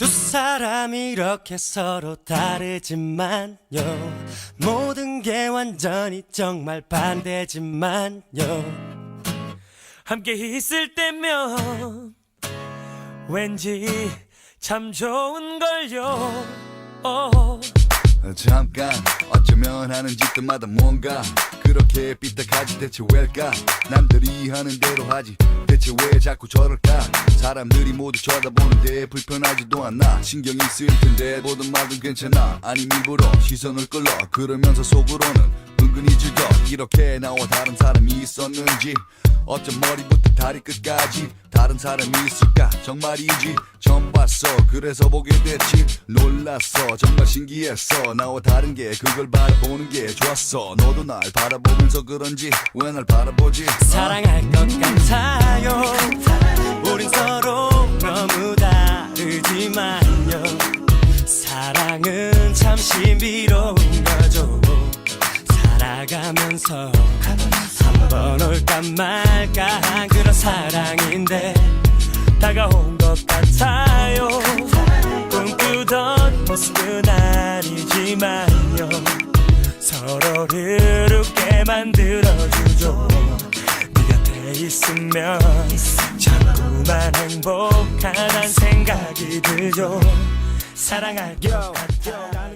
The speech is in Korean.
두 사람 이렇게 서로 다르지만요. 모든 게 완전히 정말 반대지만요. 함께 있을 때면 왠지 참 좋은걸요. 어. 잠깐 어쩌면 하는 짓들마다 뭔가. 그렇게 삐딱하지 대체 왜일까? 남들이 하는 대로 하지. 대체 왜 자꾸 저럴까? 사람들이 모두 쳐다보는데 불편하지도 않나? 신경이 쓰일 텐데 보든 말든 괜찮아. 아님 일부러 시선을 끌러 그러면서 속으로는 은근히 즐겨. 이렇게 나와 다른 사람이 있었는지 어쩜 머리부터 다리 끝까지 다른 사람이 있을까? 정말이지. 처음 봤어. 그래서 보게 됐지. 놀랐어. 정말 신기했어. 나와 다른 게 그걸 바라보는 게 좋았어. 너도 날 바라보면서 그런지 왜 날 바라보지? 어? 사랑할 것 같아요. 우린 서로 너무 다르지만요. 사랑은 참 신비로운 거죠. 살아가면서 올까 말까 한 그런 사랑인데 다가온 것 같아요. 꿈꾸던 모습은 아니지만요. 서로를 웃게 만들어주죠. 네 곁에 있으면 자꾸만 행복하단 생각이 들죠. 사랑할 것 같아